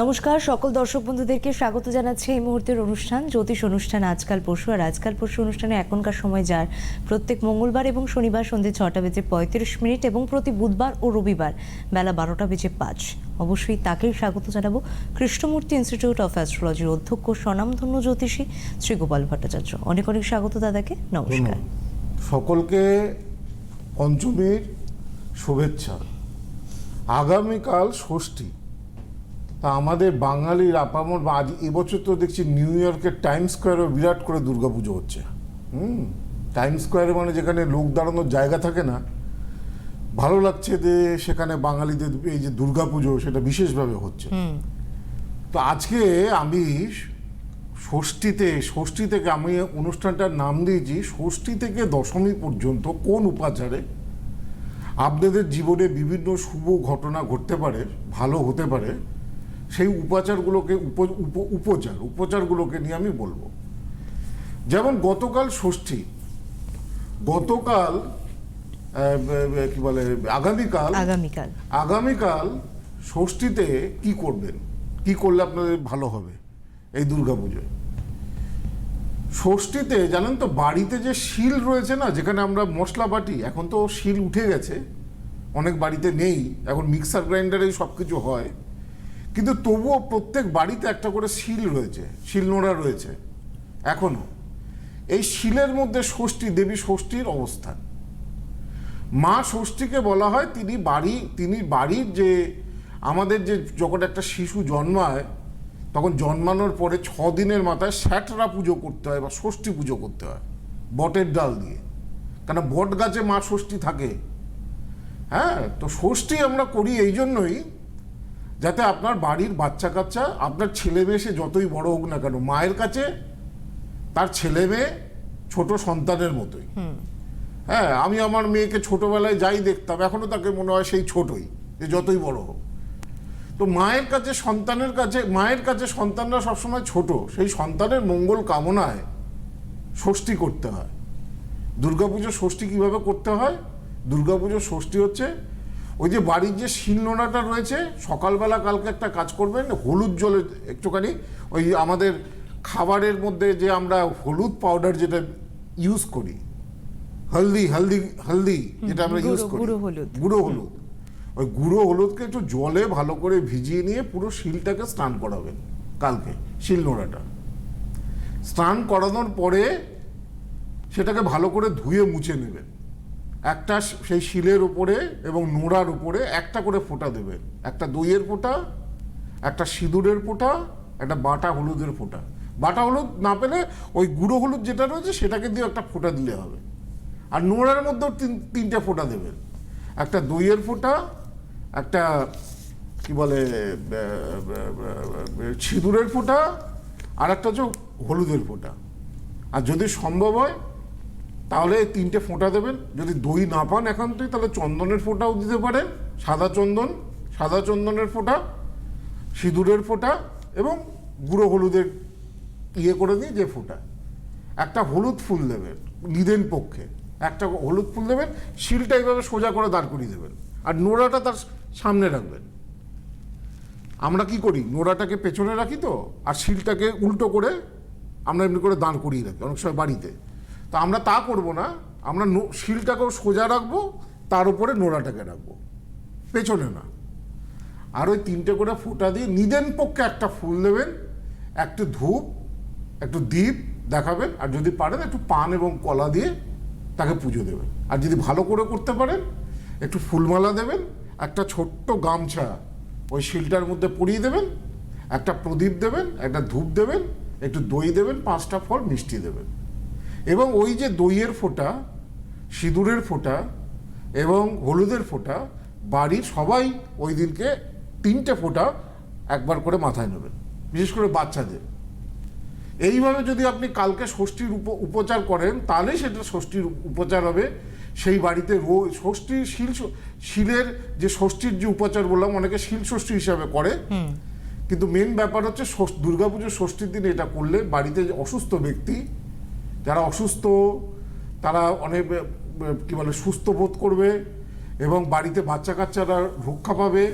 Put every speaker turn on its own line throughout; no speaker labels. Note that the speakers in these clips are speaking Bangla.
নমস্কার, সকল দর্শক বন্ধুদেরকে স্বাগত জানাচ্ছি এই মুহূর্তের অনুষ্ঠান, জ্যোতিষ অনুষ্ঠান আজকাল পরশু। আর আজকাল পরশু অনুষ্ঠানে এখনকার সময় যার প্রত্যেক মঙ্গলবার এবং শনিবার সন্ধ্যে ছটা বেজে পঁয়ত্রিশ মিনিট এবং প্রতি বুধবার ও রবিবার বেলা বারোটা বেজে পাঁচ। অবশ্যই তাকেই স্বাগত জানাব কৃষ্ণমূর্তি ইনস্টিটিউট অফ অ্যাস্ট্রোলজির অধ্যক্ষ স্বনামধন্য জ্যোতিষী শ্রী গোপাল ভট্টাচার্য। অনেক অনেক স্বাগত দাদাকে, নমস্কার।
সকলকে পঞ্চমীর শুভেচ্ছা। আগামীকাল ষষ্ঠী। তা আমাদের বাঙালির আপামর বা আজ এবছর তো দেখছি নিউ ইয়র্কের টাইম স্কোয়ারও বিরাট করে দুর্গাপুজো হচ্ছে। হুম? টাইম স্কোয়ারে মানে যেখানে লোক দাঁড়ানোর জায়গা থাকে না ভালো লাগছে যে সেখানে বাঙালিদের এই যে দুর্গাপুজো সেটা বিশেষভাবে হচ্ছে। তো আজকে আমি ষষ্ঠীতে ষষ্ঠী থেকে আমি অনুষ্ঠানটার নাম দিয়েছি ষষ্ঠী থেকে দশমী পর্যন্ত কোন উপাচারে আপনাদের জীবনে বিভিন্ন শুভ ঘটনা ঘটতে পারে ভালো হতে পারে সেই উপাচারগুলোকে উপ উপ- উপচার উপচারগুলোকে নিয়ে আমি বলব। যেমন গতকাল ষষ্ঠী গতকাল কি বলে আগামীকাল
আগামীকাল।
আগামীকাল ষষ্ঠীতে কি করবেন? কি করলে আপনাদের ভালো হবে এই দুর্গাপুজোয়? ষষ্ঠীতে জানেন তো বাড়িতে যে শিল রয়েছে না যেখানে আমরা মশলা বাটি এখন তো শিল উঠে গেছে অনেক বাড়িতে নেই এখন মিক্সার গ্রাইন্ডারেই সব কিছু হয়। কিন্তু তবুও প্রত্যেক বাড়িতে একটা করে শিল রয়েছে শিলনোড়া রয়েছে, এখনও। এই শিলের মধ্যে ষষ্ঠী, দেবী ষষ্ঠীর অবস্থান। মা ষষ্ঠীকে বলা হয় তিনি বাড়ি, তিনি বাড়ির যে আমাদের যে যখন একটা শিশু জন্মায়, তখন জন্মানোর পরে ছ দিনের মাথায় স্যাটরা পুজো করতে হয় বা ষষ্ঠী পুজো করতে হয়, বটের ডাল দিয়ে। কেন বট গাছে মা ষষ্ঠী থাকে। হ্যাঁ তো ষষ্ঠী আমরা করি এই জন্যই যাতে আপনার বাড়ির বাচ্চা কাচ্চা আপনার ছেলে মেয়ে সে যতই বড় হোক না কেন মায়ের কাছে তার ছেলে মেয়ে ছোট সন্তানের মতোই। হ্যাঁ আমি আমার মেয়েকে ছোটবেলায় যাই দেখতাম এখনও তাকে মনে হয় সেই ছোটই যে যতই বড় হোক। তো মায়ের কাছে সন্তানের কাছে মায়ের কাছে সন্তানরা সবসময় ছোট সেই সন্তানের মঙ্গল কামনায় ষষ্ঠী করতে হয়। দুর্গাপুজো ষষ্ঠী কীভাবে করতে হয়? দুর্গাপুজো ষষ্ঠী হচ্ছে ওই যে বাড়ির যে শিলনোড়াটা রয়েছে সকালবেলা কালকে একটা কাজ করবেন হলুদ জলে একটুখানি ওই আমাদের খাবারের মধ্যে যে আমরা হলুদ পাউডার যেটা ইউজ করি হলদি হলদি হলদি যেটা আমরা ইউজ করি
গুঁড়ো হলুদ।
গুঁড়ো হলুদ। ওই গুঁড়ো হলুদকে একটু জলে ভালো করে ভিজিয়ে নিয়ে পুরো শিলটাকে স্নান করাবেন কালকে শিল নোড়াটা স্নান করানোর পরে সেটাকে ভালো করে ধুয়ে মুছে নেবেন। একটা সেই শিলের উপরে এবং নোড়ার উপরে একটা করে ফোঁটা দেবেন। একটা দইয়ের ফোঁটা, একটা সিঁদুরের ফোঁটা, একটা বাটা হলুদের ফোঁটা। বাটা হলুদ না পেলে ওই গুঁড়ো হলুদ যেটা রয়েছে সেটাকে দিয়ে একটা ফোঁটা দিলে হবে। আর নোড়ার মধ্যেও তিন, তিনটে ফোঁটা দেবেন। একটা দইয়ের ফোঁটা, একটা কি বলে সিঁদুরের ফোঁটা, আর একটা হচ্ছে হলুদের ফোঁটা। আর যদি সম্ভব হয় তাহলে তিনটে ফোঁটা দেবেন। যদি দই না পান একান্তই তাহলে চন্দনের ফোঁটাও দিতে পারেন সাদা চন্দন, সাদা চন্দনের ফোঁটা, সিঁদুরের ফোঁটা এবং গুঁড়ো হলুদের ইয়ে করে দিয়ে যে ফোঁটা। একটা হলুদ ফুল দেবেন নিদেন পক্ষে। একটা হলুদ ফুল দেবেন, শিলটা এইভাবে সোজা করে দাঁড় করিয়ে দেবেন। আর নোড়াটা তার সামনে রাখবেন। আমরা কি করি? নোড়াটাকে পেছনে রাখি তো, আর শিলটাকে উল্টো করে আমরা এমনি করে দাঁড় করিয়ে রাখি, অনেক সময় বাড়িতে। তো আমরা তা করব না। আমরা শিলটাকেও সোজা রাখব, তার উপরে নোড়াটাকে রাখব। পেছনে না। আর ওই তিনটে করে ফোঁটা দিয়ে নিদেন পক্ষে একটা ফুল দেবেন, একটু ধূপ, একটু দ্বীপ দেখাবেন, আর যদি পারেন একটু পান এবং কলা দিয়ে তাকে পুজো দেবেন। আর যদি ভালো করে করতে পারেন, একটু ফুলমালা দেবেন, একটা ছোট্ট গামছা ওই শিলটার মধ্যে পরিয়ে দেবেন, একটা প্রদীপ দেবেন, একটা ধূপ দেবেন, একটু দই দেবেন, পাঁচটা ফল মিষ্টি দেবেন। এবং ওই যে দইয়ের ফোঁটা সিঁদুরের ফোঁটা এবং হলুদের ফোঁটা বাড়ির সবাই ওই দিনকে তিনটে ফোঁটা একবার করে মাথায় নেবেন বিশেষ করে বাচ্চাদের। এইভাবে যদি আপনি কালকে ষষ্ঠীর উপ- উপচার করেন তাহলে সেটা ষষ্ঠীর উপচার হবে। সেই বাড়িতে রো ষষ্ঠীর শিল শিলের যে ষষ্ঠীর যে উপচার বললাম অনেকে শিল ষষ্ঠী হিসাবে করে। কিন্তু মেন ব্যাপার হচ্ছে দুর্গাপুজোর ষষ্ঠীর দিন এটা করলে বাড়িতে অসুস্থ ব্যক্তি যারা অসুস্থ তারা অনেক কি বলে সুস্থ বোধ করবে এবং বাড়িতে বাচ্চা কাচ্চারা রক্ষা পাবে।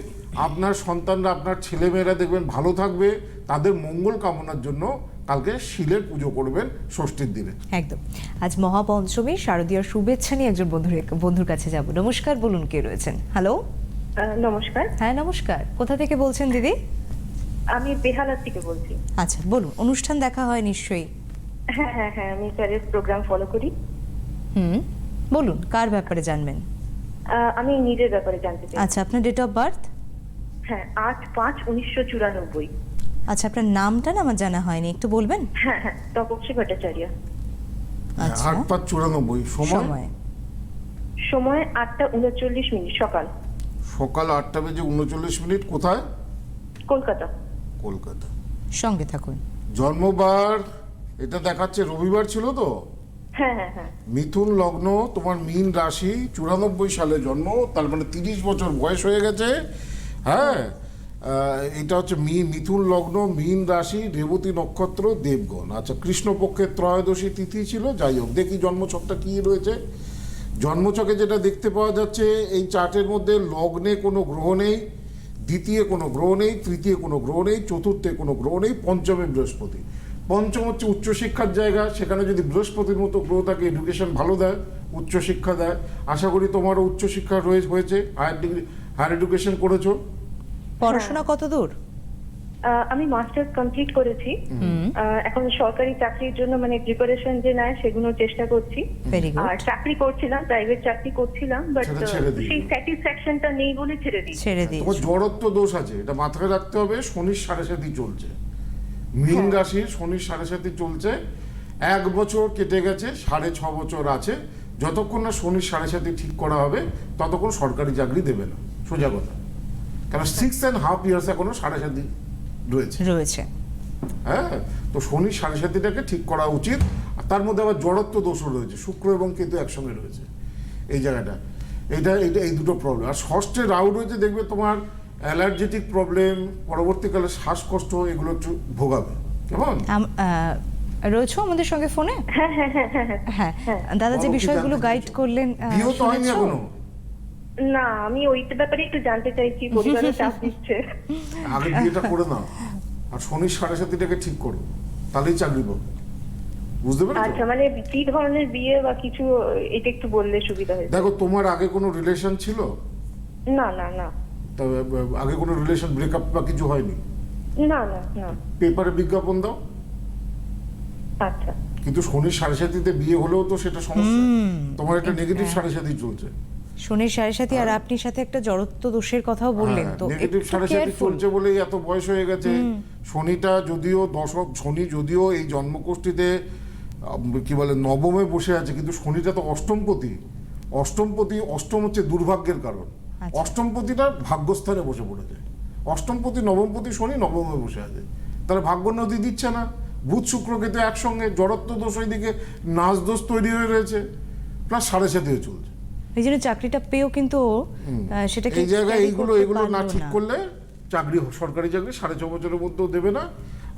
আপনার সন্তানরা আপনার ছেলেমেয়েরা দেখবেন ভালো থাকবে। তাদের মঙ্গল কামনার জন্য কালকে শিলের পুজো করবেন ষষ্ঠীর দিনে।
একদম। আজ মহাপঞ্চমী শারদীয় শুভেচ্ছা নিয়ে একজন বন্ধুর বন্ধুর কাছে যাব। নমস্কার বলুন কে রয়েছেন? হ্যালো
নমস্কার।
হ্যাঁ নমস্কার। কোথা থেকে বলছেন দিদি?
আমি বেহালার থেকে বলছি।
আচ্ছা বলুন। অনুষ্ঠান দেখা হয় নিশ্চয়ই।
হ্যাঁ হ্যাঁ হ্যাঁ আমি স্যারের প্রোগ্রাম ফলো করি।
হুম বলুন কার ব্যাপারে জানবেন?
আমি নিজের ব্যাপারে জানতে চাই।
আচ্ছা আপনার ডেট অফ বার্থ
হ্যাঁ আট পাঁচ উনিশশো চুরানব্বই।
আচ্ছা আপনার নামটা না আমার জানা হয়নি একটু বলবেন?
হ্যাঁ হ্যাঁ তপস্বী ভট্টাচার্য।
আচ্ছা।
আট পাঁচ চুরানব্বই সময়?
সময়।
সময় আটটা উনচল্লিশ মিনিট সকাল।
সকাল আটটা বেজে উনচল্লিশ মিনিট কোথায়?
কলকাতা।
কলকাতা।
সঙ্গে থাকুন।
জন্মবার এটা দেখাচ্ছে রবিবার ছিল তো?
হ্যাঁ হ্যাঁ হ্যাঁ।
মিথুন লগ্ন তোমার মীন রাশি চুরানব্বই সালে জন্ম তার মানে তিরিশ বছর বয়স হয়ে গেছে। হ্যাঁ এটা হচ্ছে মি মিথুন লগ্ন মীন রাশি রেবতী নক্ষত্র দেবগণ। আচ্ছা কৃষ্ণপক্ষের ত্রয়োদশী তিথি ছিল যাই হোক দেখি জন্মছকটা কি রয়েছে। জন্মছকে যেটা দেখতে পাওয়া যাচ্ছে এই চার্টের মধ্যে লগ্নে কোনো গ্রহ নেই দ্বিতীয় কোনো গ্রহ নেই তৃতীয় কোনো গ্রহ নেই চতুর্থে কোনো গ্রহ নেই পঞ্চমে বৃহস্পতি। পঞ্চম হচ্ছে উচ্চশিক্ষার জায়গা সেখানে যদি বৃহস্পতির মতো গ্রহ থাকে এডুকেশন ভালো দেয় উচ্চশিক্ষা দেয়। আশা করি তোমারও উচ্চশিক্ষা রয়ে হয়েছে হায়ার ডিগ্রি হায়ার এডুকেশন করেছ।
পড়াশোনা কত দূর?
আহ, আমি মাস্টার্স কমপ্লিট করেছি। আহ, এখন সরকারি চাকরির জন্য মানে প্রিপারেশন যে নেয় সেগুলো চেষ্টা করছি। আর চাকরি করছিলাম প্রাইভেট চাকরি করছিলাম বাট। সেই স্যাটিসফ্যাকশনটা নেই বলে ছেড়ে দিয়েছি।
ছেড়ে
তোমার
দিয়েছি।
জড়ত্ব দোষ আছে এটা মাথায় রাখতে হবে শনির সাড়ে সাথী চলছে। মীন রাশির শনির সাড়ে সাথী চলছে। এক বছর কেটে গেছে সাড়ে ছ বছর আছে। যতক্ষণ না শনির সাড়ে সাথী ঠিক করা হবে ততক্ষণ সরকারি চাকরি দেবে না। সোজা কথা। কারণ সিক্স অ্যান্ড হাফ ইয়ার্স এখনও সাড়ে সাথী রয়েছে।
রয়েছে।
হ্যাঁ তো শনির সাড়ে সাথীটাকে ঠিক করা উচিত। আর তার মধ্যে আবার জড়ত্ব দোষও রয়েছে। শুক্র এবং কেতু একসঙ্গে রয়েছে। এই জায়গাটা। এটা এটা এই দুটো প্রবলেম আর ষষ্ঠে রাহু রয়েছে দেখবে তোমার অ্যালার্জেটিক প্রবলেম পরবর্তীকালে শ্বাসকষ্ট এগুলো একটু ভোগাবে। কেমন?
রয়েছো আমাদের সঙ্গে ফোনে?
হ্যাঁ হ্যাঁ হ্যাঁ হ্যাঁ হ্যাঁ।
হ্যাঁ দাদা যে বিষয়গুলো গাইড করলেন
না আমি ওইটা ব্যাপারে একটু জানতে চাইছি পরিবারের চাপ দিচ্ছে।
আগে বিয়েটা করে নাও। আর শনির সাড়ে সাথীটাকে ঠিক করো তাহলেই চাকরি পাবো। বুঝতে পেরেছ?
আচ্ছা মানে কি ধরনের বিয়ে বা কিছু এটা একটু বললে সুবিধা হয়েছে
দেখো তোমার আগে কোনো রিলেশন ছিল?
না না না।
আগে কোনো রিলেশন ব্রেকআপ বা কিছু হয়নি?
না না না।
পেপারে বিজ্ঞাপন দাও।
আচ্ছা।
কিন্তু শনির সাড়ে সাথীতে বিয়ে হলেও তো সেটা সমস্যা। তোমার একটা নেগেটিভ সাড়ে সাথী চলছে।
শনির সাড়ে সাথে আর আপনি সাথে একটা জড়ত্ব দোষের কথাও বললেন তো
নেগেটিভ সাড়ে সাথী চলছে বলেই এত বয়স হয়ে গেছে। শনিটা যদিও দশক শনি যদিও এই জন্মকোষ্ঠীতে কি বলে নবমে বসে আছে কিন্তু শনিটা তো অষ্টমপতি অষ্টমপতি অষ্টম হচ্ছে দুর্ভাগ্যের কারণ। অষ্টমপতিটা ভাগ্যস্থানে বসে পড়েছে। অষ্টমপতি নবমপতি শনি নবমে বসে আছে। তাহলে ভাগ্য নদী দিচ্ছে না। বুধ শুক্র কিন্তু একসঙ্গে জড়ত্ব দোষ ওইদিকে নাচ দোষ তৈরি হয়ে রয়েছে। প্লাস সাড়ে সাথেও চলছে।
এই জন্য চাকরিটা পেয়েও কিন্তু সেটাকে
এই জায়গায় এইগুলো এগুলো না ঠিক করলে চাকরি সরকারি চাকরি সাড়ে ছ বছরের মধ্যেও দেবে না।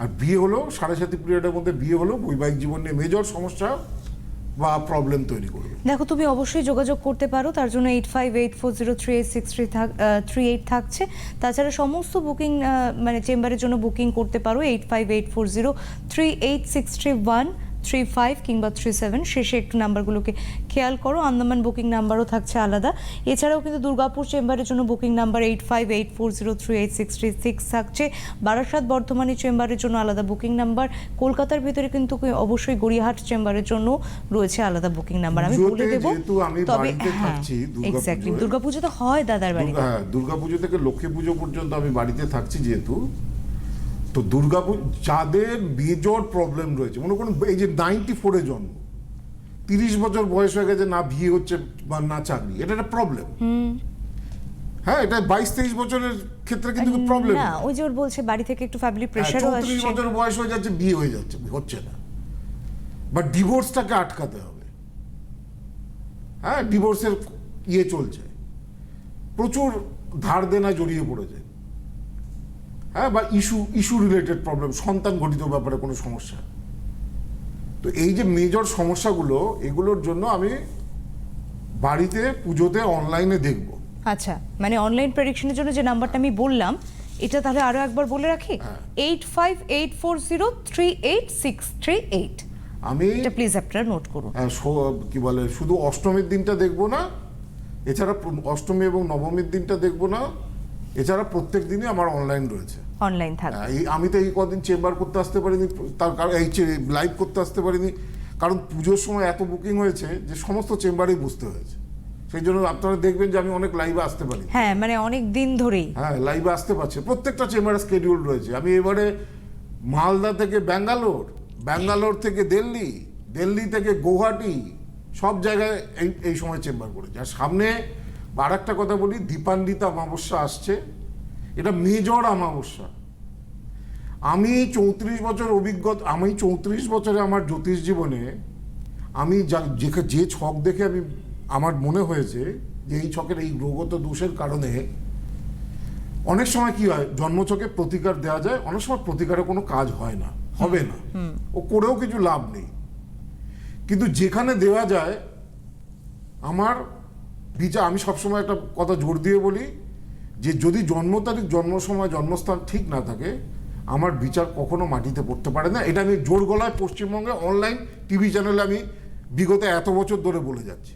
আর বিয়ে হলেও সাড়ে সাথী পিরিয়ডের মধ্যে বিয়ে হলেও বৈবাহিক জীবন নিয়ে মেজর সমস্যা বা প্রবলেম তৈরি করবে।
দেখো, তুমি অবশ্যই যোগাযোগ করতে পারো। তার জন্য eight five eight four zero three eight six three three eight থাকছে। তাছাড়া সমস্ত বুকিং মানে চেম্বারের জন্য বুকিং করতে পারো eight five eight four zero three eight six three one three five কিংবা থ্রি সেভেন শেষে একটু নাম্বারগুলোকে খেয়াল করো। আন্দামান বুকিং নাম্বারও থাকছে আলাদা। এছাড়াও কিন্তু দুর্গাপুর চেম্বারের জন্য booking number eight five eight four zero three eight six three six থাকছে। বারাসাত বর্ধমানী চেম্বারের জন্য আলাদা বুকিং নাম্বার। কলকাতার ভিতরে কিন্তু অবশ্যই গড়িয়াহাট চেম্বারের জন্য রয়েছে আলাদা বুকিং নাম্বার। আমি বলে দেবো তবে এক্স্যাক্টলি দুর্গাপুজো তো হয় দাদার বাড়িতে।
হ্যাঁ দুর্গাপুজো থেকে লক্ষ্মী পুজো পর্যন্ত আমি বাড়িতে থাকছি যেহেতু। তো দুর্গাপুজো যাদের মেজর প্রবলেম রয়েছে মনে করুন এই যে নাইনটি ফোরে জন্ম তিরিশ বছর বয়স হয়ে গেছে না বিয়ে হচ্ছে বা না চাকরি এটা একটা প্রবলেম হ্যাঁ এটা বাইশ তেইশ বছরের ক্ষেত্রে কিন্তু প্রবলেম
না ওই যে ওর বলছে বাড়ি থেকে একটু ফ্যামিলি প্রেশারও
হ্যাঁ, চৌত্রিশ বছর বয়স হয়ে যাচ্ছে বিয়ে হয়ে যাচ্ছে হচ্ছে না। বাট ডিভোর্সটাকে আটকাতে হবে। হ্যাঁ ডিভোর্সের ইয়ে চলছে। প্রচুর ধার দেনা জড়িয়ে পড়েছে। হ্যাঁ বা ইস্যু ইস্যু রিলেটেড প্রবলেম সন্তান ঘটিত ব্যাপারে কোনো সমস্যা। তো এই যে মেজর সমস্যাগুলো এগুলোর জন্য আমি বাড়িতে পুজোতে অনলাইনে দেখব।
আচ্ছা মানে অনলাইন প্রেডিকশনের জন্য যে নাম্বারটা আমি বললাম এটা তাহলে আরও একবার বলে রাখি। Eight five eight four zero three eight six three eight
আমি
এটা প্লিজ আপনারা নোট করুন।
হ্যাঁ, কি বলে শুধু অষ্টমীর দিনটা দেখব না এছাড়া অষ্টমী এবং নবমীর দিনটা দেখব না এছাড়া প্রত্যেক দিনই আমার অনলাইন রয়েছে।
অনলাইন থাকবে।
হ্যাঁ, এই আমি তো এই কদিন চেম্বার করতে আসতে পারিনি তার কারণ এই লাইভ করতে আসতে পারিনি কারণ পুজোর সময় এত বুকিং হয়েছে যে সমস্ত চেম্বারেই বুঝতে হয়েছে। সেই জন্য আপনারা দেখবেন যে আমি অনেক লাইভে আসতে পারি
হ্যাঁ মানে অনেক দিন ধরেই।
হ্যাঁ লাইভে আসতে পারছে। প্রত্যেকটা চেম্বারে স্কেডিউল রয়েছে। আমি এবারে মালদা থেকে ব্যাঙ্গালোর ব্যাঙ্গালোর থেকে দিল্লি দিল্লি থেকে গৌহাটি সব জায়গায় এই এই সময় চেম্বার করেছে। আর সামনে আর একটা কথা বলি দীপান্বিতা অমাবস্যা আসছে। এটা মেজর অমাবস্যা। আমি চৌত্রিশ বছর অভিজ্ঞতা আমি চৌত্রিশ বছরে আমার জ্যোতিষ জীবনে আমি যা- যে- ছক দেখে আমি আমার মনে হয়েছে যে এই ছকের এই গ্রহগত দোষের কারণে অনেক সময় কি হয় জন্মছকে প্রতিকার দেওয়া যায় অনেক সময় প্রতিকারে কোনো কাজ হয় না হবে না। ও করেও কিছু লাভ নেই। কিন্তু যেখানে দেওয়া যায় আমার বিচার আমি সবসময় একটা কথা জোর দিয়ে বলি যে যদি জন্ম তারিখ জন্ম সময় জন্মস্থান ঠিক না থাকে আমার বিচার কখনো মাটিতে পড়তে পারে না। এটা আমি জোর গলায় পশ্চিমবঙ্গে অনলাইন টিভি চ্যানেলে আমি বিগত এত বছর ধরে বলে যাচ্ছি।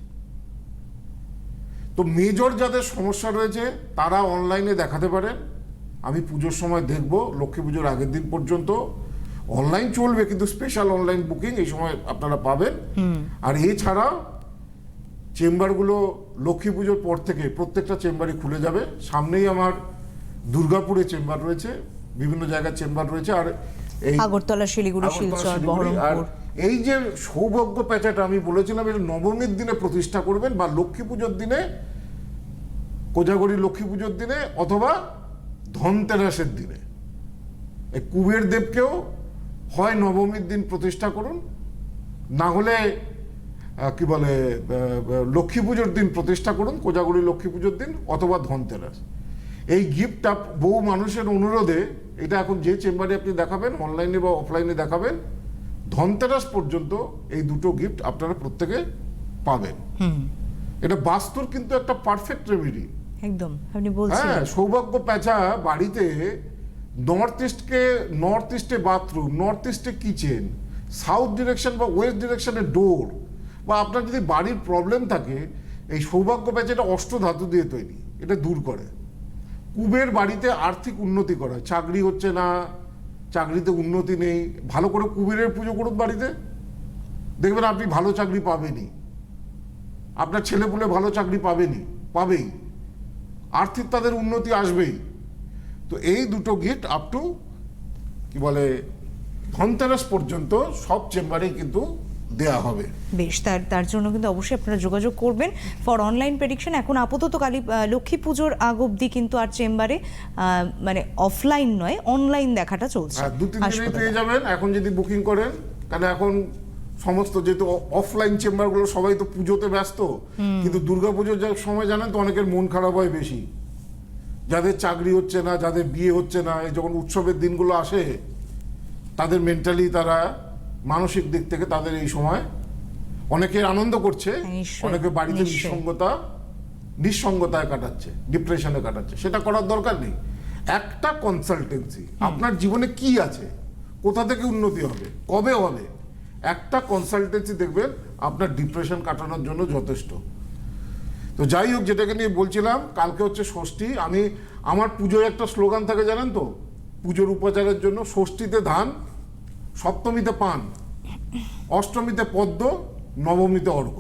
তো মেজর যাদের সমস্যা রয়েছে তারা অনলাইনে দেখাতে পারেন আমি পুজোর সময় দেখব লক্ষ্মী পুজোর আগের দিন পর্যন্ত। অনলাইন চলবে কিন্তু স্পেশাল অনলাইন বুকিং এই সময় আপনারা পাবেন। আর এছাড়া চেম্বারগুলো লক্ষ্মী পুজোর পর থেকে প্রত্যেকটা চেম্বারই খুলে যাবে। সামনেই আমার দুর্গাপুরে চেম্বার রয়েছে বিভিন্ন জায়গার চেম্বার রয়েছে আর এই
আগরতলা শিলিগুড়ি শিলচর
আর
বহরমপুর।
এই যে সৌভাগ্য প্যাঁচাটা আমি বলেছিলাম এটা নবমীর দিনে প্রতিষ্ঠা করবেন বা লক্ষ্মী পুজোর দিনে কোজাগরি লক্ষ্মী পুজোর দিনে অথবা ধনতেরাসের দিনে। এই কুবের দেবকেও হয় নবমীর দিন প্রতিষ্ঠা করুন। না হলে কি বলে লক্ষ্মী পুজোর দিন প্রতিষ্ঠা করুন কোজাগরি লক্ষ্মী পুজোর দিন অথবা ধনতেরাস। এই গিফটটা বহু মানুষের অনুরোধে এটা এখন যে চেম্বারে আপনি দেখাবেন অনলাইনে বা অফলাইনে দেখাবেন ধনতেরাস পর্যন্ত এই দুটো গিফট আপনারা প্রত্যেকে পাবেন। এটা বাস্তুর কিন্তু একটা পারফেক্ট রেমেডি
একদম আপনি বলছেন।
হ্যাঁ সৌভাগ্য প্যাঁচা বাড়িতে নর্থ ইস্টকে নর্থ ইস্টে বাথরুম নর্থ ইস্টে কিচেন সাউথ ডিরেকশন বা ওয়েস্ট ডিরেকশনে ডোর বা আপনার যদি বাড়ির প্রবলেম থাকে, এই সৌভাগ্য প্যাচ এটা অষ্ট ধাতু দিয়ে তৈরি, এটা দূর করে। কুবের বাড়িতে আর্থিক উন্নতি করে, চাকরি হচ্ছে না, চাকরিতে উন্নতি নেই, ভালো করে কুবেরের পুজো করুন বাড়িতে। দেখবেন আপনি ভালো চাকরি পাবেনই। আপনার ছেলেপুলে ভালো চাকরি পাবেনি পাবেই। আর্থিক তাদের উন্নতি আসবেই। তো এই দুটো গিফট আপ টু কি বলে, ধনতেরাস পর্যন্ত সব চেম্বারেই কিন্তু দেয়া হবে।
বেশ তার তার জন্য কিন্তু অবশ্যই আপনারা যোগাযোগ করবেন। ফর অনলাইন প্রেডিকশন এখন আপাতত কালী লক্ষ্মী পুজোর আগ অবধি কিন্তু আর চেম্বারে মানে অফলাইন নয় অনলাইন দেখাটা চলছে।
দু তিন
হাসপাতালে।
পেয়ে যাবেন। এখন যদি বুকিং করেন তাহলে এখন সমস্ত যেহেতু অফলাইন চেম্বারগুলো সবাই তো পুজোতে ব্যস্ত কিন্তু দুর্গা পুজোর যা সময় জানেন তো অনেকের মন খারাপ হয় বেশি। যাদের চাকরি হচ্ছে না যাদের বিয়ে হচ্ছে না এই যখন উৎসবের দিনগুলো আসে তাদের মেন্টালি তারা মানসিক দিক থেকে তাদের এই সময় অনেকে আনন্দ করছে অনেকে বাড়িতে নিঃসঙ্গতা নিঃসঙ্গতায় কাটাচ্ছে ডিপ্রেশনে কাটাচ্ছে। সেটা করার দরকার নেই। একটা কনসালটেন্সি আপনার জীবনে কি আছে? কোথা থেকে উন্নতি হবে? কবে হবে? একটা কনসালটেন্সি দেখবেন আপনার ডিপ্রেশন কাটানোর জন্য যথেষ্ট। তো যাই হোক যেটাকে নিয়ে বলছিলাম কালকে হচ্ছে ষষ্ঠী। আমি আমার পুজোয় একটা স্লোগান থাকে জানেন তো? পুজোর উপাচারের জন্য ষষ্ঠীতে ধান সপ্তমীতে পান অষ্টমীতে পদ্ম নবমীতে অর্ঘ।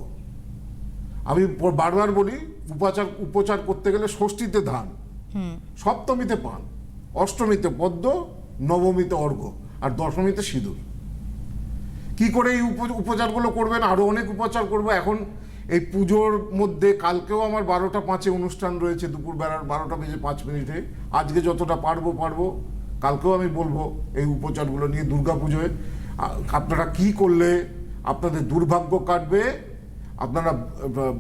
আমি বারবার বলি উপাচার উপচার করতে গেলে ষষ্ঠীতে ধান সপ্তমীতে পান অষ্টমীতে পদ্ম নবমীতে অর্ঘ আর দশমীতে সিঁদুর। কি করে এই উপ- উপচারগুলো করবেন? আরও অনেক উপচার করব। এখন এই পুজোর মধ্যে কালকেও আমার বারোটা পাঁচে অনুষ্ঠান রয়েছে দুপুর বেলার বারোটা বেজে পাঁচ মিনিটে। আজকে যতটা পারব পারব। কালকেও আমি বলব এই উপচারগুলো নিয়ে দুর্গা পুজোয়। আপনারা কি করলে আপনাদের দুর্ভাগ্য কাটবে আপনারা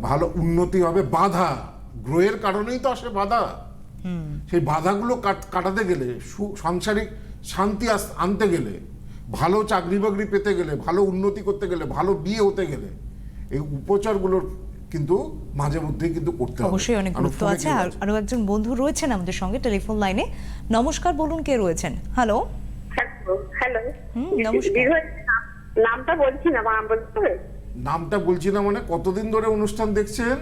ভালো উন্নতি হবে বাধা গ্রহের কারণেই তো আসে বাধা। সেই বাধাগুলো কাট- কাটাতে গেলে সাংসারিক শান্তি আনতে গেলে ভালো চাকরি বাকরি পেতে গেলে ভালো উন্নতি করতে গেলে ভালো বিয়ে হতে গেলে এই উপচারগুলোর কিন্তু মাঝে মধ্যে কিন্তু করতে হবে।
অবশ্যই অনেক গুরুত্ব আছে। আর আরও একজন বন্ধু রয়েছেন আমাদের সঙ্গে টেলিফোন লাইনে। নমস্কার বলুন কে রয়েছেন? হ্যালো
হ্যালো হ্যালো
নমস্কার।
নামটা বলছি না
নামটা বলছি না মানে কতদিন ধরে অনুষ্ঠান দেখছেন?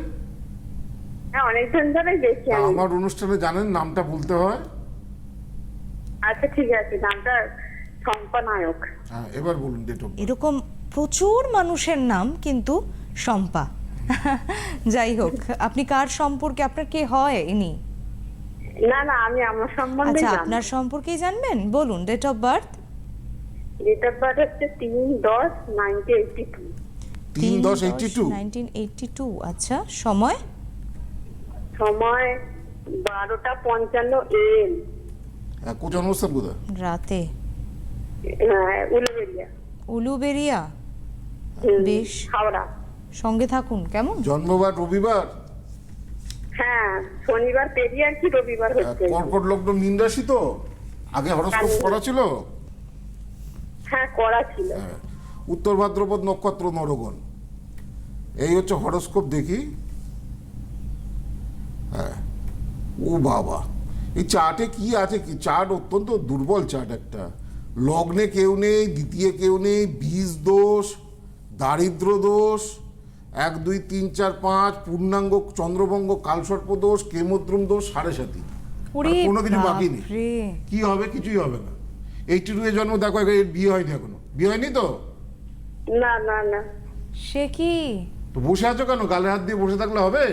হ্যাঁ অনেকদিন ধরে দেখছি
আমার অনুষ্ঠানে জানেন নামটা বলতে হয়?
আচ্ছা ঠিক আছে নামটা শম্পা নায়ক
হ্যাঁ এবার বলুন
এরকম প্রচুর মানুষের নাম কিন্তু শম্পা। যাই হোক আপনি কার সম্পর্কে আপনার কে হয় ইনি?
না না আমি আমার সম্বন্ধে
আচ্ছা
জানি।
আপনার সম্পর্কেই জানবেন? বলুন date of birth
date of birth হচ্ছে তিন দশ নাইনটি এইটটি টু
তিন দশ eighty two
nineteen eighty two আচ্ছা সময়?
সময় বারোটা পঞ্চান্ন এম
কোথায়
রাতে।
উলুবেরিয়া।
উলুবেরিয়া?
হুম,
বেশ।
হাওড়া।
সঙ্গে থাকুন কেমন?
জন্মবার রবিবার?
হ্যাঁ শনিবার পেরিয়ে আর কি রবিবার হচ্ছে।
কর্কট লগ্ন মীন রাশি তো? আগে হরস্কোপ করা ছিল?
হ্যাঁ করা ছিল।
হ্যাঁ। উত্তর ভাদ্রপদ নক্ষত্র নরগণ। এই হচ্ছে হরস্কোপ দেখি। হ্যাঁ। ও বাবা। এই চার্টে কি আছে কি? চার্ট অত্যন্ত দুর্বল চার্ট একটা। লগ্নে কেউ নেই দ্বিতীয় কেউ নেই বীজ দোষ দারিদ্র দোষ এক দুই তিন চার পাঁচ পূর্ণাঙ্গ চন্দ্রবঙ্গ কালসর্প দোষ কেমদ্রুম দোষ সাড়ে সাথী কোনো কিছু বাকি নেই। কি হবে কিছুই হবে না। এইটি টু এর জন্ম দেখো এর বিয়ে হয়নি এখনও। বিয়ে হয়নি তো?
না না না।
সে কি?
তো বসে আছো কেন? গালে হাত দিয়ে বসে থাকলে হবে?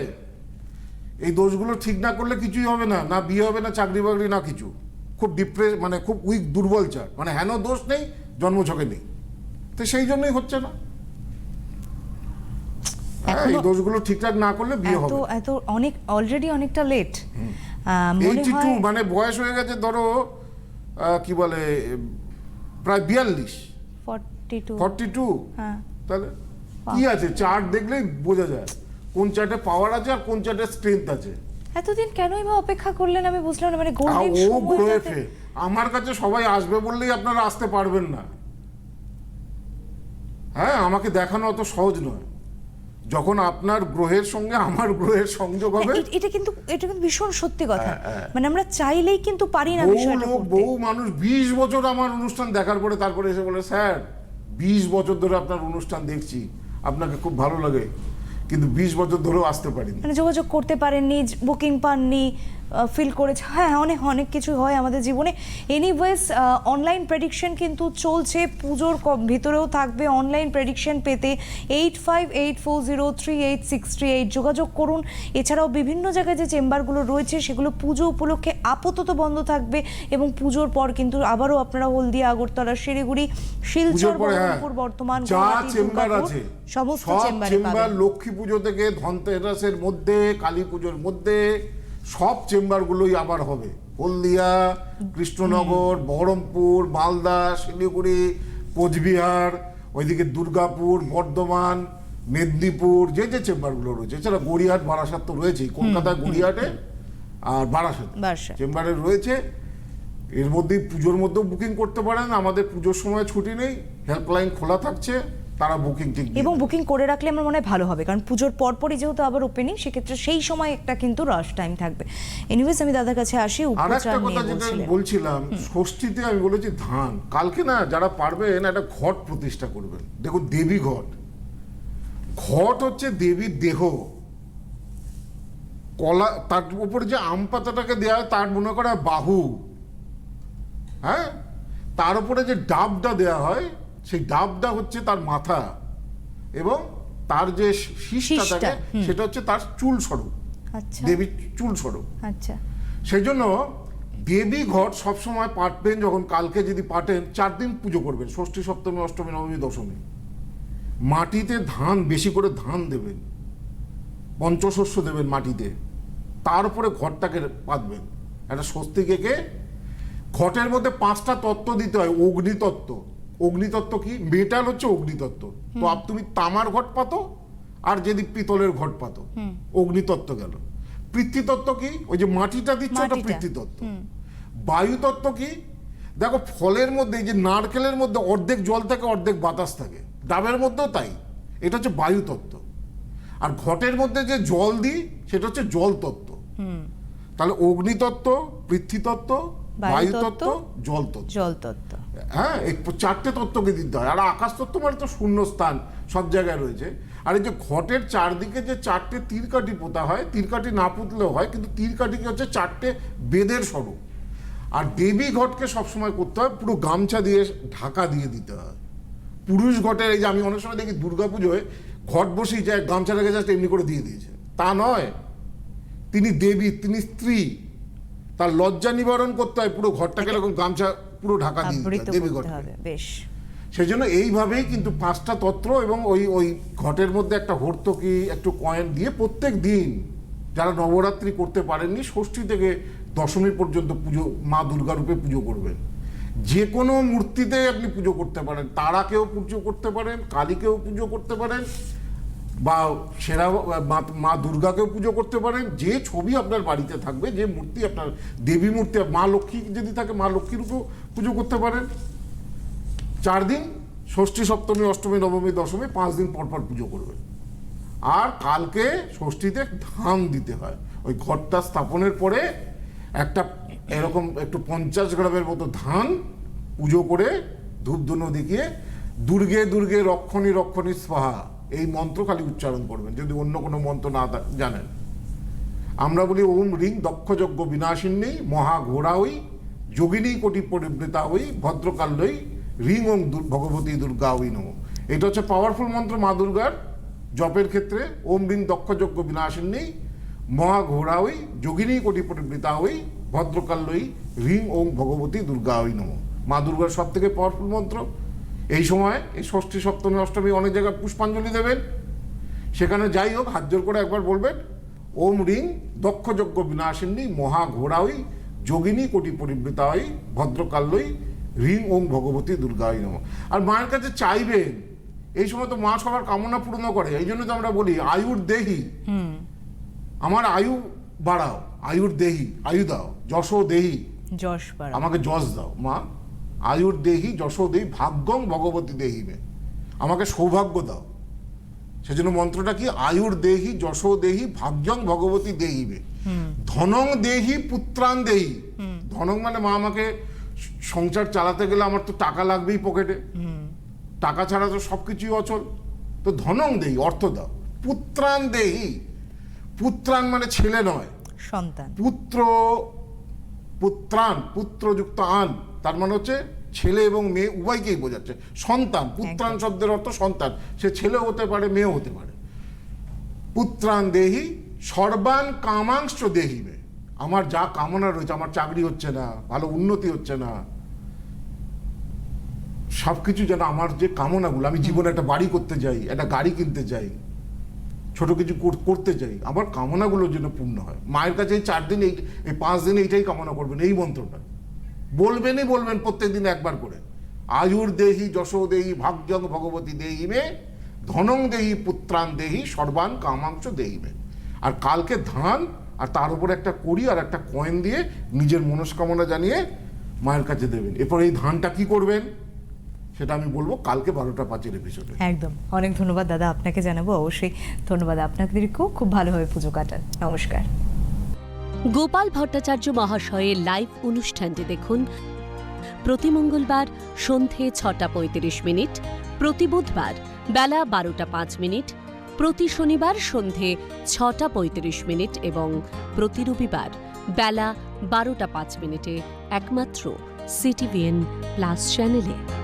এই দোষগুলো ঠিক না করলে কিছুই হবে না। না বিয়ে হবে না চাকরি বাকরি না কিছু। খুব ডিপ্রেস মানে খুব উইক দুর্বল চার। মানে হেন দোষ নেই জন্মছকে নেই। তো সেই জন্যই হচ্ছে না। এই দোষগুলো ঠিকঠাক না করলে বিয়ে হবে।
এত অনেক অলরেডি অনেকটা লেট মনে হয়
মানে বয়স হয়ে গেছে ধরো কি বলে প্রায় বিয়াল্লিশ।
ফর্টি টু
ফর্টি টু
হ্যাঁ।
তাহলে কি আছে? চার্ট দেখলেই বোঝা যায় কোন চার্টে পাওয়ার আছে আর কোন চার্টে স্ট্রেংথ আছে।
এতদিন কেনই বা অপেক্ষা করলেন আমি বুঝলাম না মানে গোল্ডেন সময়টাতে
আমার কাছে সবাই আসবে বললেই আপনারা আসতে পারবেন না। হ্যাঁ আমাকে দেখানো অত সহজ নয়। যখন আপনার গ্রহের সঙ্গে আমার গ্রহের সংযোগ হবে?
এটা কিন্তু এটা কিন্তু ভীষণ সত্যি কথা।
হ্যাঁ, হ্যাঁ।
মানে আমরা চাইলেই কিন্তু পারি না
বহু
বিষয়টা
লোক
করতে।
বহু মানুষ বিশ বছর আমার অনুষ্ঠান দেখার পরে তারপরে এসে বলে স্যার বিশ বছর ধরে আপনার অনুষ্ঠান দেখছি। আপনাকে খুব ভালো লাগে। কিন্তু বিশ বছর ধরেও আসতে পারিনি।
মানে যোগাযোগ করতে পারেননি বুকিং পাননি ফিল করেছে। হ্যাঁ অনেক অনেক কিছু হয় আমাদের জীবনে। এনিওয়েজ অনলাইন প্রেডিকশন কিন্তু চলছে পুজোর ভিতরেও থাকবে অনলাইন প্রেডিকশন পেতে। Eight five eight four zero three eight six three eight যোগাযোগ করুন। এছাড়াও বিভিন্ন জায়গায় যে চেম্বারগুলো রয়েছে সেগুলো পুজো উপলক্ষে আপাতত বন্ধ থাকবে এবং পুজোর পর কিন্তু আবারও আপনারা হলদিয়া আগরতলা শিলিগুড়ি শিলচর
হ্যাঁ
বহরমপুর বর্তমান
চেম্বার আছে।
সমস্ত চেম্বারে
চেম্বার লক্ষ্মী পুজো থেকে ধনতেরাসের মধ্যে কালী পুজোর মধ্যে সব চেম্বারগুলোই আবার হবে। হলদিয়া কৃষ্ণনগর বহরমপুর মালদা শিলিগুড়ি কোচবিহার ওইদিকে দুর্গাপুর বর্ধমান মেদিনীপুর যে যে চেম্বারগুলো রয়েছে। এছাড়া গড়িয়াহাট বারাসাত তো রয়েছেই। কলকাতায় গড়িয়াহাটে আর বারাসাত।
বারাসাত।
চেম্বারে রয়েছে। এর মধ্যেই পুজোর মধ্যেও বুকিং করতে পারেন। আমাদের পুজোর সময় ছুটি নেই। হেল্পলাইন খোলা থাকছে। তারা বুকিং ঠিক
এবং বুকিং করে রাখলে আমার মনে হয় ভালো হবে। কারণ পুজোর পরপরই যেহেতু আবার ওপেনিং সেক্ষেত্রে সেই সময় একটা কিন্তু রাশ টাইম থাকবে। এনিওয়েজ আমি দাদার কাছে আসি
আর
উপচার
একটা কথা যেটা বলছিলাম ষষ্ঠীতে আমি বলেছি ধান। কালকে না যারা পারবেন একটা ঘট প্রতিষ্ঠা করবেন। দেখুন দেবী ঘট। ঘট হচ্ছে দেবীর দেহ। কলা তার উপরে যে আম পাতাটাকে দেওয়া হয় তার মনে করা বাহু। হ্যাঁ? তার উপরে যে ডাবটা দেওয়া হয় সেই ডাবটা হচ্ছে তার মাথা এবং তার যে শীষটা থাকে সেটা হচ্ছে তার চুল স্বরূপ
আচ্ছা।
দেবীর চুল স্বরূপ।
আচ্ছা।
সেই জন্য দেবী ঘট সবসময় পাঠবেন যখন কালকে যদি পাঠেন চার দিন পুজো করবেন ষষ্ঠী সপ্তমী অষ্টমী নবমী দশমী। মাটিতে ধান বেশি করে ধান দেবেন পঞ্চশস্য দেবেন মাটিতে তার উপরে ঘরটাকে পাতবেন। একটা স্বস্তিক ঘটের মধ্যে পাঁচটা তত্ত্ব দিতে হয় অগ্নিতত্ত্ব। অগ্নিতত্ত্ব কি? মেটাল হচ্ছে অগ্নিতত্ত্ব। তো আপ তুমি তামার ঘট পাতো আর যদি পিতলের ঘট পাতো অগ্নিতত্ত্ব গেল। পৃথিতত্ত্ব কি? ওই যে মাটিটা দিচ্ছে ওটা
মাটিটা।
পৃথ্বীতত্ত্ব বায়ুতত্ত্ব কি? দেখো ফলের মধ্যে যে নারকেলের মধ্যে অর্ধেক জল থাকে অর্ধেক বাতাস থাকে। ডাবের মধ্যেও তাই। এটা হচ্ছে বায়ুতত্ত্ব। আর ঘটের মধ্যে যে জল দিই সেটা হচ্ছে জল তত্ত্ব তাহলে অগ্নিতত্ত্ব পৃথ্বীতত্ত্ব
বায়ুতত্ত্ব,
বায়ুতত্ত্ব জল তত্ত্ব
জল তত্ত্ব
হ্যাঁ চারটে তত্ত্বকে দিতে হয়। আর আকাশ তত্ত্ব মানে তো শূন্য স্থান সব জায়গায় রয়েছে। আর এই যে ঘটের চারদিকে যে চারটে তীরকাঠি পোতা হয়, তীরকাঠি না পুতলেও হয়, কিন্তু তীরকাঠিকে হচ্ছে? চারটে বেদের স্বরূপ। আর দেবী ঘটকে সবসময় করতে হয়, পুরো গামছা দিয়ে ঢাকা দিয়ে দিতে হয়। পুরুষ ঘটের এই যে আমি অনেক সময় দেখি দুর্গা পুজোয় ঘট বসেই যায়, গামছাটাকে জাস্ট এমনি করে দিয়ে দিয়েছে। তা নয়। তিনি দেবী, তিনি স্ত্রী। তার লজ্জা নিবারণ করতে হয়, পুরো ঘরটাকে এরকম গামছা পুরো ঢাকা দিয়ে দিতে
আবৃত
দেবী
করতে
ঘটকে।
হবে বেশ।
সেই জন্য এইভাবেই কিন্তু পাঁচটা তত্ত্ব এবং ওই ওই ঘটের মধ্যে একটা হর্তকি একটু কয়েন দিয়ে প্রত্যেক দিন যারা নবরাত্রি করতে পারেননি ষষ্ঠী থেকে দশমী পর্যন্ত পুজো মা দুর্গা রূপে পুজো করবেন। যে কোনো মূর্তিতে আপনি পুজো করতে পারেন। তারাকেও পুজো করতে পারেন কালীকেও পুজো করতে পারেন। বা সেরা মা- দুর্গাকেও পুজো করতে পারেন, যে ছবি আপনার বাড়িতে থাকবে, যে মূর্তি আপনার, দেবী মূর্তি, মা লক্ষ্মী যদি থাকে, মা লক্ষ্মীর উপর পুজো করতে পারেন। চার দিন, ষষ্ঠী সপ্তমী, অষ্টমী, নবমী, দশমী, পাঁচ দিন পর পর পুজো করবে আর কালকে ষষ্ঠীতে ধান দিতে হয়। ওই ঘরটা স্থাপনের পরে একটা এরকম একটু পঞ্চাশ গ্রামের মতো ধান পুজো করে ধূপধুনো দেখিয়ে, দুর্গে দুর্গে রক্ষণী রক্ষণী স্বাহা এই মন্ত্র খালি উচ্চারণ করবেন, যদি অন্য কোনো মন্ত্র না জানেন। আমরা বলি, ওম রিং দক্ষযজ্ঞ বিনাশিনী মহা ঘোড়া হই, যোগিনী কোটি পরিবৃতা হই ভদ্রকাল্যই রিং দুর- ভগবতী দুর্গা ওই নম। এটা হচ্ছে পাওয়ারফুল মন্ত্র মা দুর্গার জপের ক্ষেত্রে। ওম রিং দক্ষযজ্ঞ বিনাশিনী মহা ঘোড়া হই, যোগিনী কোটি পরিবৃতা হই ভদ্রকাল্যই রিং ওম ভগবতী দুর্গা হই নম। মা দুর্গার সব থেকে পাওয়ারফুল মন্ত্র। এই সময় এই ষষ্ঠী সপ্তমী অষ্টমী অনেক জায়গায় পুষ্পাঞ্জলি দেবেন। সেখানে যাই হোক হাত জোর করে একবার বলবেন ওম রিং দক্ষযজ্ঞ বিনাশিনী মহা ঘোড়াই যোগিনী কোটি পরিবৃতাই ভদ্রকাল্যই রিং ওম ভগবতী দুর্গাই নম। আর মায়ের কাছে চাইবেন এই সময় তো মা সবার কামনা পূর্ণ করে এই জন্য তো আমরা বলি আয়ুর দেহি। আমার আয়ু বাড়াও আয়ুর দেহি আয়ু দাও যশো দেহি।
যশ
আমাকে যশ দাও। মা আয়ুর দেহি যশ দেহি ভাগ্যং ভগবতী দেহিবে আমাকে সৌভাগ্য দাও। সেজন্য মন্ত্রটা কি? আয়ুর দেহি যশ দেহি ভাগ্যং ভগবতী দেহিবে ধনং দেহি পুত্রান দেহি। ধনং মানে মা আমাকে সংসার চালাতে গেলে আমার তো টাকা লাগবেই পকেটে। টাকা ছাড়া তো সবকিছুই অচল। তো ধনং দেহি অর্থ দাও। পুত্রান দেহি। পুত্রান মানে ছেলে নয়।
সন্তান।
পুত্র পুত্রান পুত্রযুক্ত আন। তার মানে হচ্ছে ছেলে এবং মেয়ে উভয়কেই বোঝাচ্ছে। সন্তান পুত্রান শব্দের অর্থ সন্তান। সে ছেলে হতে পারে মেয়েও হতে পারে। পুত্রান দেহি সর্বান কামাংশ দেহিবে। আমার যা কামনা রয়েছে আমার চাকরি হচ্ছে না ভালো উন্নতি হচ্ছে না। সবকিছু যেন আমার যে কামনাগুলো আমি জীবনে একটা বাড়ি করতে যাই একটা গাড়ি কিনতে যাই। ছোট কিছু করতে চাই, আমার কামনাগুলো যেন পূর্ণ হয়। মায়ের কাছে চার দিন, এই এই পাঁচ দিন এইটাই কামনা করবেন, এই মন্ত্রটা। বলবেনই বলবেন প্রত্যেক দিন একবার করে। আয়ুর দেহি, যশ দেহি, ভাগ্যং ভগবতী দেহিমে ধনং দেহি পুত্রান দেহি, সর্বান কামাংশ দেহিমে আর কালকে ধান, আর তার উপরে একটা কড়ি আর একটা কয়েন দিয়ে নিজের মনস্কামনা জানিয়ে মায়ের কাছে দেবেন। এরপর এই ধানটা কি করবেন? সেটা আমি বলব কালকে বারোটা পাঁচের এপিসোডে
একদম। অনেক ধন্যবাদ দাদা আপনাকে জানাব অবশ্যই। ধন্যবাদ আপনাদেরকেও। খুব ভালোভাবে পুজো কাটান। নমস্কার।
গোপাল ভট্টাচার্য মহাশয়ের লাইভ অনুষ্ঠানটি দেখুন প্রতি মঙ্গলবার সন্ধে ছটা পঁয়ত্রিশ মিনিট প্রতি বুধবার বেলা বারোটা পাঁচ মিনিট প্রতি শনিবার সন্ধে ছটা পঁয়ত্রিশ মিনিট এবং প্রতি রবিবার বেলা বারোটা পাঁচ মিনিটে একমাত্র সিটিভিএন প্লাস চ্যানেলে